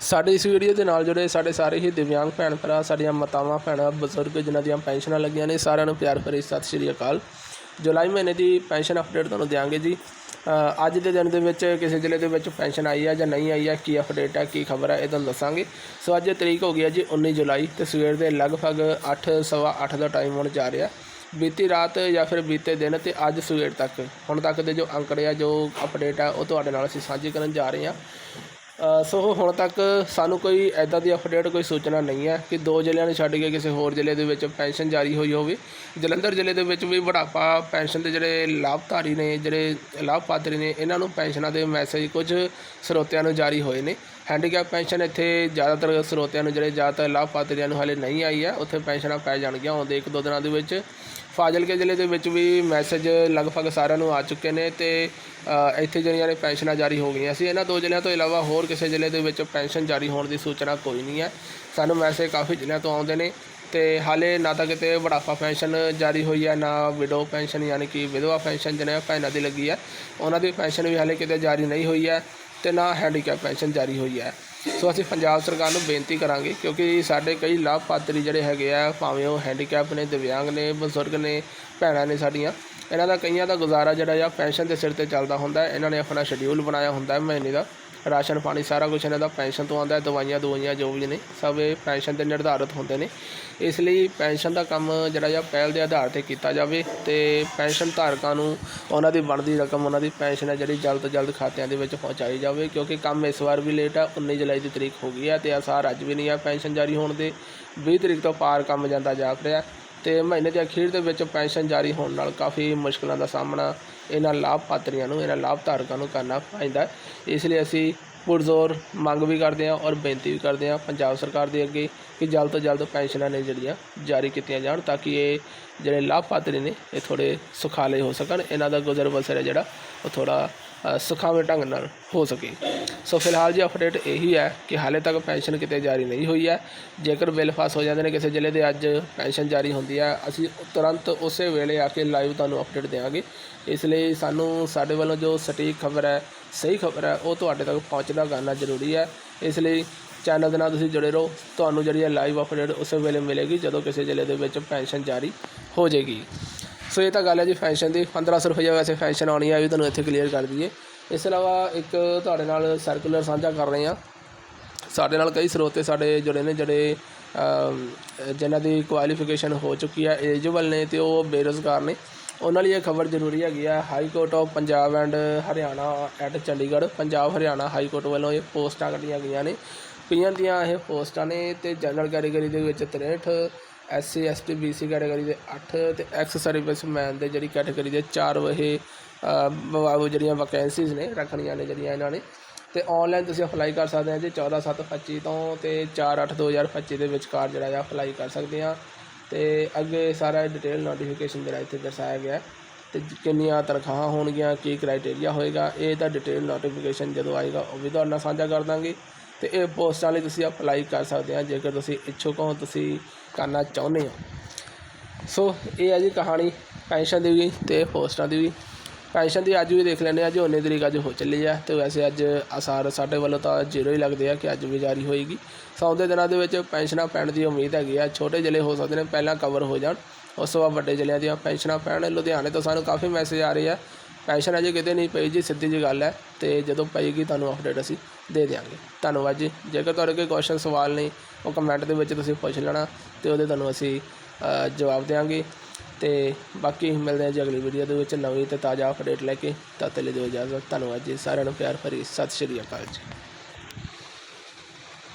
ਸਾਡੇ ਇਸ ਵੀਡੀਓ ਦੇ ਨਾਲ ਜੁੜੇ ਸਾਡੇ ਸਾਰੇ ਹੀ ਦਿਵਿਆਂਗ ਭੈਣ ਭਰਾ, ਸਾਡੀਆਂ ਮਾਤਾਵਾਂ, ਭੈਣਾਂ, ਬਜ਼ੁਰਗ ਜਿਨ੍ਹਾਂ ਦੀਆਂ ਪੈਨਸ਼ਨਾਂ ਲੱਗੀਆਂ ਨੇ, ਸਾਰਿਆਂ ਨੂੰ ਪਿਆਰ ਭਰੀ ਸਤਿ ਸ਼੍ਰੀ ਅਕਾਲ। ਜੁਲਾਈ ਮਹੀਨੇ ਦੀ ਪੈਨਸ਼ਨ ਅਪਡੇਟ ਤੁਹਾਨੂੰ ਦਿਆਂਗੇ ਜੀ। ਅੱਜ ਦੇ ਦਿਨ ਦੇ ਵਿੱਚ ਕਿਸੇ ਜ਼ਿਲ੍ਹੇ ਦੇ ਵਿੱਚ ਪੈਨਸ਼ਨ ਆਈ ਹੈ ਜਾਂ ਨਹੀਂ ਆਈ ਹੈ ਕੀ ਅਪਡੇਟ ਹੈ ਕੀ ਖਬਰ ਹੈ ਇਹ ਤੁਹਾਨੂੰ ਦੱਸਾਂਗੇ। ਸੋ ਅੱਜ ਤਰੀਕ ਹੋ ਗਈ ਹੈ ਜੀ 19 ਜੁਲਾਈ ਤੇ ਸਵੇਰ ਦੇ ਲਗਭਗ 8 ਸਵਾ 8 ਦਾ ਟਾਈਮ ਹੋਣ ਜਾ ਰਿਹਾ। ਬੀਤੀ ਰਾਤ ਜਾਂ ਫਿਰ ਬੀਤੇ ਦਿਨ ਤੇ ਅੱਜ ਸਵੇਰ ਤੱਕ, ਹੁਣ ਤੱਕ ਦੇ ਜੋ ਅੰਕੜੇ ਆ, ਜੋ ਅਪਡੇਟ ਆ, ਉਹ ਤੁਹਾਡੇ ਨਾਲ ਅਸੀਂ ਸਾਂਝੇ ਕਰਨ ਜਾ ਰਹੇ ਹਾਂ ਸੋ ਹੁਣ ਤੱਕ ਸਾਨੂੰ ਕੋਈ ਐਦਾਂ ਦੀ ਅਪਡੇਟ ਕੋਈ ਸੂਚਨਾ ਨਹੀਂ ਹੈ ਕਿ ਦੋ ਜ਼ਿਲ੍ਹਿਆਂ ਨੂੰ ਛੱਡ ਕੇ ਕਿਸੇ ਹੋਰ ਜ਼ਿਲ੍ਹੇ ਦੇ ਵਿੱਚ ਪੈਨਸ਼ਨ ਜਾਰੀ ਹੋਈ ਹੋਵੇ। ਜਲੰਧਰ ਜ਼ਿਲ੍ਹੇ ਦੇ ਵਿੱਚ ਵੀ ਬੁਢਾਪਾ ਪੈਨਸ਼ਨ ਦੇ ਜਿਹੜੇ ਲਾਭਧਾਰੀ ਨੇ, ਜਿਹੜੇ ਲਾਭਪਾਤਰੀ ਨੇ, ਇਹਨਾਂ ਨੂੰ ਪੈਨਸ਼ਨਾਂ ਦੇ ਮੈਸੇਜ ਕੁਝ ਸਰੋਤਿਆਂ ਨੂੰ ਜਾਰੀ ਹੋਏ ਨੇ। ਹੈਂਡੀਕੈਪ ਪੈਨਸ਼ਨ ਇੱਥੇ ਜ਼ਿਆਦਾਤਰ ਸਰੋਤਿਆਂ ਨੂੰ, ਜਿਹੜੇ ਜ਼ਿਆਦਾਤਰ ਲਾਭਪਾਤਰੀਆਂ ਨੂੰ ਹਾਲੇ ਨਹੀਂ ਆਈ ਹੈ। ਉੱਥੇ ਪੈਨਸ਼ਨਾਂ ਪੈ ਜਾਣਗੀਆਂ ਆਉਂਦੇ ਇੱਕ ਦੋ ਦਿਨਾਂ ਦੇ ਵਿੱਚ। ਫਾਜ਼ਿਲਕੇ ਜ਼ਿਲ੍ਹੇ ਦੇ ਵਿੱਚ ਵੀ ਮੈਸੇਜ ਲਗਭਗ ਸਾਰਿਆਂ ਨੂੰ ਆ ਚੁੱਕੇ ਨੇ ਤੇ ਇੱਥੇ ਜਿਹੜੀਆਂ ਨੇ ਪੈਨਸ਼ਨਾਂ ਜਾਰੀ ਹੋ ਗਈਆਂ ਸੀ, ਇਹਨਾਂ ਦੋ ਜ਼ਿਲ੍ਹਿਆਂ ਤੋਂ ਇਲਾਵਾ ਹੋਰ ਕਿਸੇ ਜ਼ਿਲ੍ਹੇ ਦੇ ਵਿੱਚ ਪੈਨਸ਼ਨ ਜਾਰੀ ਹੋਣ ਦੀ ਸੂਚਨਾ ਕੋਈ ਨਹੀਂ ਹੈ। ਸਾਨੂੰ ਮੈਸੇਜ ਕਾਫੀ ਜ਼ਿਲ੍ਹਿਆਂ ਤੋਂ ਆਉਂਦੇ ਨੇ ਤੇ ਹਾਲੇ ਨਾ ਤਾਂ ਕਿਤੇ ਬੁਢਾਪਾ ਪੈਨਸ਼ਨ ਜਾਰੀ ਹੋਈ ਹੈ, ਨਾ ਵਿਡੋ ਪੈਨਸ਼ਨ ਯਾਨੀ ਕਿ ਵਿਧਵਾ ਪੈਨਸ਼ਨ ਜਿਹਨਾਂ ਭੈਣਾਂ ਦੀ ਲੱਗੀ ਹੈ, ਉਹਨਾਂ ਦੀ ਪੈਨਸ਼ਨ ਵੀ ਹਾਲੇ ਕਿਤੇ ਜਾਰੀ ਨਹੀਂ ਹੋਈ ਹੈ ਤੇ ਨਾ ਹੈਂਡੀਕੈਪ ਪੈਨਸ਼ਨ ਜਾਰੀ ਹੋਈ ਹੈ। ਸੋ ਅਸੀਂ ਪੰਜਾਬ ਸਰਕਾਰ ਨੂੰ ਬੇਨਤੀ ਕਰਾਂਗੇ ਕਿਉਂਕਿ ਸਾਡੇ ਕਈ ਲਾਭਪਾਤਰੀ ਜਿਹੜੇ ਹੈਗੇ ਆ, ਭਾਵੇਂ ਉਹ ਹੈਂਡੀਕੈਪ ਨੇ, ਦਿਵਿਆਂਗ ਨੇ, ਬਜ਼ੁਰਗ ਨੇ, ਭੈਣਾਂ ਨੇ ਸਾਡੀਆਂ, ਇਹਨਾਂ ਦਾ ਕਈਆਂ ਦਾ ਗੁਜ਼ਾਰਾ ਜਿਹੜਾ ਆ ਪੈਨਸ਼ਨ ਦੇ ਸਿਰ ਤੇ ਚੱਲਦਾ ਹੁੰਦਾ ਇਹਨਾਂ ਨੇ ਆਪਣਾ ਸ਼ਡਿਊਲ ਬਣਾਇਆ ਹੁੰਦਾ ਮਹੀਨੇ ਦਾ। ਰਾਸ਼ਨ ਪਾਣੀ ਸਾਰਾ ਕੁਝ ਇਹਨਾਂ ਦਾ ਪੈਨਸ਼ਨ ਤੋਂ ਆਉਂਦਾ ਹੈ, ਦਵਾਈਆਂ ਦਵਾਈਆਂ ਜੋ ਵੀ ਨੇ, ਸਭ ਇਹ ਪੈਨਸ਼ਨ ਤੇ ਨਿਰਧਾਰਿਤ ਹੁੰਦੇ ਨੇ। ਇਸ ਲਈ ਪੈਨਸ਼ਨ ਦਾ ਕੰਮ ਜਿਹੜਾ ਆ ਪਹਿਲ ਦੇ ਆਧਾਰ ਤੇ ਕੀਤਾ ਜਾਵੇ ਤੇ ਪੈਨਸ਼ਨ ਧਾਰਕਾਂ ਨੂੰ ਉਹਨਾਂ ਦੀ ਬਣਦੀ ਰਕਮ, ਉਹਨਾਂ ਦੀ ਪੈਨਸ਼ਨ ਹੈ ਜਿਹੜੀ ਜਲਦ ਤੋਂ ਜਲਦ ਖਾਤਿਆਂ ਦੇ ਵਿੱਚ ਪਹੁੰਚਾਈ ਜਾਵੇ, ਕਿਉਂਕਿ ਕੰਮ ਇਸ ਵਾਰ ਵੀ ਲੇਟ ਆ 19 ਜੁਲਾਈ ਦੀ ਤਰੀਕ ਹੋ ਗਈ ਹੈ ਤੇ ਆਸਾਰ ਅੱਜ ਵੀ ਨਹੀਂ ਆ ਪੈਨਸ਼ਨ ਜਾਰੀ ਹੋਣ ਦੇ। 20 ਤਰੀਕ ਤੋਂ ਪਾਰ ਕੰਮ ਜਾਂਦਾ ਜਾ ਰਿਹਾ। ਤੇ ਮਹੀਨੇ ਦੇ ਅਖੀਰ ਦੇ ਵਿੱਚ ਪੈਨਸ਼ਨ ਜਾਰੀ ਹੋਣ ਨਾਲ ਕਾਫੀ ਮੁਸ਼ਕਲਾਂ ਦਾ ਸਾਹਮਣਾ ਇਹਨਾਂ ਲਾਭਪਾਤਰੀਆਂ ਨੂੰ, ਇਹਨਾਂ ਲਾਭ ਧਾਰਕਾਂ ਨੂੰ ਕਰਨਾ ਪੈਂਦਾ ਇਸ ਲਈ ਅਸੀਂ ਪੁਰਜ਼ੋਰ ਮੰਗ ਵੀ ਕਰਦੇ ਹਾਂ ਔਰ ਬੇਨਤੀ ਵੀ ਕਰਦੇ ਹਾਂ ਪੰਜਾਬ ਸਰਕਾਰ ਦੇ ਅੱਗੇ ਕਿ ਜਲਦ ਤੋਂ ਜਲਦ ਪੈਨਸ਼ਨਾਂ ਨੇ ਜਿਹੜੀਆਂ ਜਾਰੀ ਕੀਤੀਆਂ ਜਾਣ ਤਾਂ ਕਿ ਇਹ ਜਿਹੜੇ ਲਾਭਪਾਤਰੀ ਨੇ, ਇਹ ਥੋੜੇ ਸੁਖਾਲੇ ਹੋ ਸਕਣ। ਇਹਨਾਂ ਦਾ ਗੁਜ਼ਰ ਬਸਰ ਹੈ ਜਿਹੜਾ, ਉਹ ਥੋੜਾ ਸੁਖਾਵੇਂ ਢੰਗ ਨਾਲ ਹੋ ਸਕੇ। ਸੋ ਫਿਲਹਾਲ ਜੀ ਅਪਡੇਟ ਇਹੀ ਹੈ ਕਿ ਹਾਲੇ ਤੱਕ ਪੈਨਸ਼ਨ ਕਿਤੇ ਜਾਰੀ ਨਹੀਂ ਹੋਈ ਹੈ। ਜੇਕਰ ਬਿੱਲ ਪਾਸ ਹੋ ਜਾਂਦੇ ਨੇ ਕਿਸੇ ਜ਼ਿਲ੍ਹੇ ਦੇ, ਅੱਜ ਪੈਨਸ਼ਨ ਜਾਰੀ ਹੁੰਦੀ ਹੈ। ਅਸੀਂ ਤੁਰੰਤ ਉਸੇ ਵੇਲੇ ਆ ਕੇ ਲਾਈਵ ਤੁਹਾਨੂੰ ਅਪਡੇਟ ਦੇਵਾਂਗੇ ਇਸ ਲਈ ਸਾਨੂੰ ਸਾਡੇ ਵੱਲੋਂ ਜੋ ਸਟੀਕ ਖਬਰ ਹੈ, ਸਹੀ ਖਬਰ ਹੈ, ਉਹ ਤੁਹਾਡੇ ਤੱਕ ਪਹੁੰਚਣਾ ਕਰਨਾ ਜ਼ਰੂਰੀ ਹੈ। ਇਸ ਲਈ ਚੈਨਲ ਦੇ ਨਾਲ ਤੁਸੀਂ ਜੁੜੇ ਰਹੋ। ਤੁਹਾਨੂੰ ਜਿਹੜੀ ਹੈ ਲਾਈਵ ਅਪਡੇਟ ਉਸੇ ਵੇਲੇ ਮਿਲੇਗੀ ਜਦੋਂ ਕਿਸੇ ਜ਼ਿਲ੍ਹੇ ਦੇ ਵਿੱਚ ਪੈਨਸ਼ਨ ਜਾਰੀ ਹੋ ਜਾਏਗੀ। ਸੋ ਇਹ ਤਾਂ ਗੱਲ ਹੈ ਜੀ ਫੈਸ਼ਨ ਦੀ। 1500 ਰੁਪਏ ਵੈਸੇ ਫੈਸ਼ਨ ਆਉਣੀ ਹੈ ਵੀ ਤੁਹਾਨੂੰ ਇੱਥੇ ਕਲੀਅਰ ਕਰ ਦਈਏ। ਇਸ ਤੋਂ ਇਲਾਵਾ ਇੱਕ ਤੁਹਾਡੇ ਨਾਲ ਸਰਕੂਲਰ ਸਾਂਝਾ ਕਰ ਰਹੇ ਹਾਂ। ਸਾਡੇ ਨਾਲ ਕਈ ਸਰੋਤੇ ਸਾਡੇ ਜੁੜੇ ਨੇ ਜਿਹੜੇ ਅਮ, ਜਿਨ੍ਹਾਂ ਦੀ ਕੁਆਲੀਫਿਕੇਸ਼ਨ ਹੋ ਚੁੱਕੀ ਹੈ ਏਲੀਜੀਬਲ ਨੇ ਤੇ ਉਹ ਬੇਰੁਜ਼ਗਾਰ ਨੇ। ਉਹਨਾਂ ਲਈ ਇਹ ਖਬਰ ਜ਼ਰੂਰੀ ਹੈਗੀ ਆ high court of Punjab and Haryana at Chandigarh. Punjab Haryana high court ਵੱਲੋਂ ਇਹ ਪੋਸਟਾਂ ਕੱਢੀਆਂ ਗਈਆਂ ਨੇ। ਪੀਐਨ ਦੀਆਂ ਇਹ ਪੋਸਟਾਂ ਨੇ ਤੇ ਜਨਰਲ ਕੈਟਾਗਰੀ ਦੇ ਵਿੱਚ 63 ਐਸਸੀ ਐਸਟੀ ਬੀਸੀ ਕੈਟਾਗਰੀ ਦੇ 8 ਤੇ ਐਕਸ ਸਰਵਿਸਮੈਨ ਦੇ ਜਿਹੜੀ ਕੈਟਾਗਰੀ ਦੇ 4 ਇਹ ਜਿਹੜੀਆਂ ਵੈਕੈਂਸੀਜ਼ ਨੇ, ਰੱਖਣੀਆਂ ਨੇ ਜਿਹੜੀਆਂ ਇਹਨਾਂ ਨੇ। ਤੇ ਆਨਲਾਈਨ ਤੁਸੀਂ ਅਪਲਾਈ ਕਰ ਸਕਦੇ ਆ ਜੀ 14/7/25 ਤੋਂ ਤੇ 4/8/2025 ਦੇ ਵਿਚਕਾਰ ਜਿਹੜਾ ਆ ਅਪਲਾਈ ਕਰ ਸਕਦੇ ਆ। ਤੇ ਅੱਗੇ ਸਾਰਾ ਡਿਟੇਲ ਨੋਟੀਫਿਕੇਸ਼ਨ ਜਿਹੜਾ ਇੱਥੇ ਦਰਸਾਇਆ ਗਿਆ। ਹੈ ਤੇ ਕਿੰਨੀਆਂ ਤਨਖਾਹਾਂ ਹੋਣਗੀਆਂ, ਕੀ ਕ੍ਰਾਈਟੇਰੀਆ ਹੋਏਗਾ, ਇਹ ਤਾਂ ਡਿਟੇਲ ਨੋਟੀਫਿਕੇਸ਼ਨ ਜਦੋਂ ਆਏਗਾ ਉਹ ਵੀ ਤੁਹਾਡੇ ਨਾਲ ਸਾਂਝਾ ਕਰ ਦਾਂਗੇ। ਤੇ ਇਹ ਪੋਸਟਾਂ ਲਈ ਤੁਸੀਂ ਅਪਲਾਈ ਕਰ ਸਕਦੇ ਆ, ਜੇਕਰ ਤੁਸੀਂ ਇੱਛੁਕ ਹੋ, ਤੁਸੀਂ ਕਰਨਾ ਚਾਹੁੰਦੇ ਹੋ। ਸੋ ਇਹ ਹੈ ਜੀ ਕਹਾਣੀ ਪੈਨਸ਼ਨ ਦੀ ਵੀ ਤੇ ਪੋਸਟਾਂ ਦੀ ਵੀ। ਪੈਨਸ਼ਨ ਦੀ ਅੱਜ ਵੀ ਦੇਖ ਲੈਂਦੇ ਆ, ਅੱਜ 19 ਤਰੀਕ ਅੱਜ ਹੋ ਚੱਲੀ ਆ ਤੇ ਵੈਸੇ ਅੱਜ ਅਸਾਰ ਸਾਡੇ ਵੱਲੋਂ ਤਾਂ ਜ਼ੀਰੋ ਹੀ ਲੱਗਦੇ ਆ ਕਿ ਅੱਜ ਵੀ ਜਾਰੀ ਹੋਏਗੀ। ਸੌਂਦੇ ਦਿਨਾਂ ਦੇ ਵਿੱਚ ਪੈਨਸ਼ਨਾਂ ਪੈਣ ਦੀ ਉਮੀਦ ਹੈਗੀ ਆ, ਛੋਟੇ ਜ਼ਿਲ੍ਹੇ ਹੋ ਸਕਦੇ ਨੇ ਪਹਿਲਾਂ ਕਵਰ ਹੋ ਜਾਣ, ਉਸ ਤੋਂ ਬਾਅਦ ਵੱਡੇ ਜ਼ਿਲ੍ਹਿਆਂ ਦੀਆਂ ਪੈਨਸ਼ਨਾਂ ਪੈਣ। ਲੁਧਿਆਣੇ ਤੋਂ ਸਾਨੂੰ ਕਾਫੀ ਮੈਸੇਜ ਆ ਰਹੇ ਆ, ਪੈਨਸ਼ਨ ਅਜੇ ਕਿਤੇ ਨਹੀਂ ਪਈ ਜੀ, ਸਿੱਧੀ ਜੀ ਗੱਲ ਹੈ ਤੇ ਜਦੋਂ ਪਏਗੀ ਤੁਹਾਨੂੰ ਅਪਡੇਟ ਅਸੀਂ ਦੇ ਦਿਆਂਗੇ। ਧੰਨਵਾਦ ਜੀ। ਜੇਕਰ ਤੁਹਾਡੇ ਕੋਈ ਕੁਐਸਚਨ ਸਵਾਲ ਨਹੀਂ, ਉਹ ਕਮੈਂਟ ਦੇ ਵਿੱਚ ਤੁਸੀਂ ਪੁੱਛ ਲੈਣਾ ਤੇ ਉਹਦੇ ਤੁਹਾਨੂੰ ਅਸੀਂ ਜਵਾਬ ਦੇਵਾਂਗੇ ਤੇ ਬਾਕੀ ਮਿਲਦੇ ਹਾਂ ਜੀ ਅਗਲੀ ਵੀਡੀਓ ਦੇ ਵਿੱਚ ਨਵੀਂ ਤੇ ਤਾਜ਼ਾ ਅਪਡੇਟ ਲੈ ਕੇ। ਤਦ ਤੱਕ ਲਈ ਦਿਓ ਇਜਾਜ਼ਤ। ਧੰਨਵਾਦ ਜੀ। ਸਾਰਿਆਂ ਨੂੰ ਪਿਆਰ ਭਰੀ ਸਤਿ ਸ਼੍ਰੀ ਅਕਾਲ ਜੀ।